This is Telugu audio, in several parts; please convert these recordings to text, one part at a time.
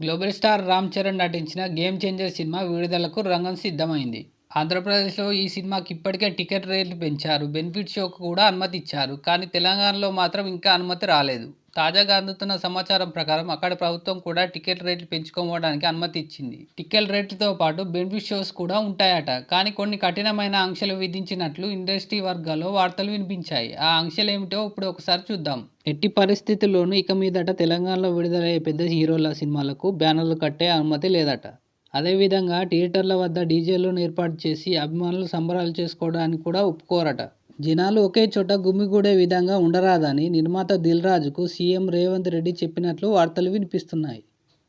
గ్లోబల్ స్టార్ రామ్ చరణ్ నటించిన గేమ్ చేంజర్ సినిమా విడుదలకు రంగం సిద్ధమైంది. ఆంధ్రప్రదేశ్లో ఈ సినిమాకి ఇప్పటికే టికెట్ రేట్లు పెంచారు. బెనిఫిట్ షోకు కూడా అనుమతి ఇచ్చారు కానీ తెలంగాణలో మాత్రం ఇంకా అనుమతి రాలేదు. తాజాగా అందుతున్న సమాచారం ప్రకారం అక్కడ ప్రభుత్వం కూడా టికెట్ రేట్లు పెంచుకోవడానికి అనుమతి ఇచ్చింది. టికెట్ రేట్లతో పాటు బెనిఫిట్ షోస్ కూడా ఉంటాయట. కానీ కొన్ని కఠినమైన ఆంక్షలు విధించినట్లు ఇండస్ట్రీ వర్గాల్లో వార్తలు వినిపించాయి. ఆ ఆంక్షలు ఏమిటో ఇప్పుడు ఒకసారి చూద్దాం. ఎట్టి పరిస్థితుల్లోనూ ఇక మీదట తెలంగాణలో విడుదలయ్యే పెద్ద హీరోల సినిమాలకు బ్యానర్లు కట్టే అనుమతి లేదట. అదేవిధంగా థియేటర్ల వద్ద డీజేలను ఏర్పాటు చేసి అభిమానులు సంబరాలు చేసుకోవడానికి కూడా ఒప్పుకోరట. జనాలు ఒకే చోట గుమ్మిగూడే విధంగా ఉండరాదని నిర్మాత దిల్ రాజుకు సీఎం రేవంత్ రెడ్డి చెప్పినట్లు వార్తలు వినిపిస్తున్నాయి.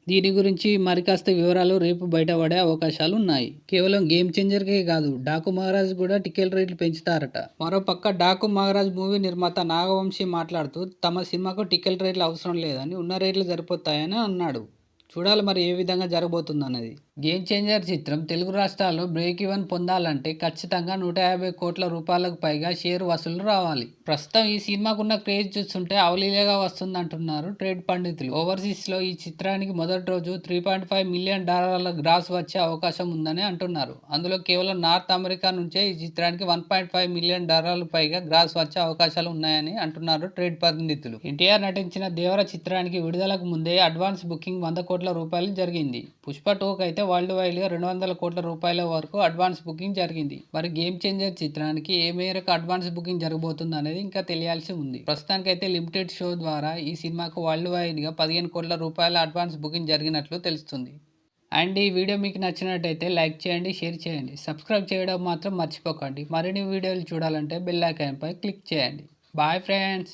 దీని గురించి మరి కాస్త వివరాలు రేపు బయటపడే అవకాశాలు ఉన్నాయి కేవలం గేమ్ చేంజర్కే కాదు డాకు మహారాజ్ కూడా టికెట్ రేట్లు పెంచుతారట. మరోపక్క డాకు మహారాజ్ మూవీ నిర్మాత నాగవంశీ మాట్లాడుతూ తమ సినిమాకు టికెట్ రేట్లు అవసరం లేదని ఉన్న రేట్లు సరిపోతాయని అన్నాడు. చూడాలి మరి ఏ విధంగా జరగబోతుంది అన్నది గేమ్ చేంజర్ చిత్రం. తెలుగు రాష్ట్రాల్లో బ్రేక్ ఈవెన్ పొందాలంటే ఖచ్చితంగా నూట యాభై కోట్ల రూపాయలకు పైగా షేర్ వసూలు రావాలి. ప్రస్తుతం ఈ సినిమాకు ఉన్న క్రేజ్ చూస్తుంటే అవలీలగా వస్తుంది అంటున్నారు ట్రేడ్ పండితులు. ఓవర్సీస్లో ఈ చిత్రానికి మొదటి రోజు త్రీ పాయింట్ ఫైవ్ మిలియన్ డాలర్ల గ్రాస్ వచ్చే అవకాశం ఉందని అంటున్నారు. అందులో కేవలం నార్త్ అమెరికా నుంచే ఈ చిత్రానికి వన్ పాయింట్ ఫైవ్ మిలియన్ డాలర్లు పైగా గ్రాస్ వచ్చే అవకాశాలు ఉన్నాయని అంటున్నారు ట్రేడ్ పండితులు. ఎన్టీఆర్ నటించిన దేవర చిత్రానికి విడుదలకు ముందే అడ్వాన్స్ బుకింగ్ వంద కోట్ల రూపాయలు జరిగింది. పుష్ప టూకి అయితే వరల్డ్ వైడ్గా రెండు వందల కోట్ల రూపాయల వరకు అడ్వాన్స్ బుకింగ్ జరిగింది. మరి గేమ్ చేంజర్ చిత్రానికి ఏ మేరకు అడ్వాన్స్ బుకింగ్ జరగబోతుంది అనేది ఇంకా తెలియాల్సి ఉంది. ప్రస్తుతానికైతే లిమిటెడ్ షో ద్వారా ఈ సినిమాకు వరల్డ్ వైడ్గా పదిహేను కోట్ల రూపాయల అడ్వాన్స్ బుకింగ్ జరిగినట్లు తెలుస్తుంది. అండ్ ఈ వీడియో మీకు నచ్చినట్టయితే లైక్ చేయండి షేర్ చేయండి. సబ్స్క్రైబ్ చేయడం మాత్రం మర్చిపోకండి. మరిన్ని వీడియోలు చూడాలంటే బెల్ ఐకాన్పై క్లిక్ చేయండి. Bye friends!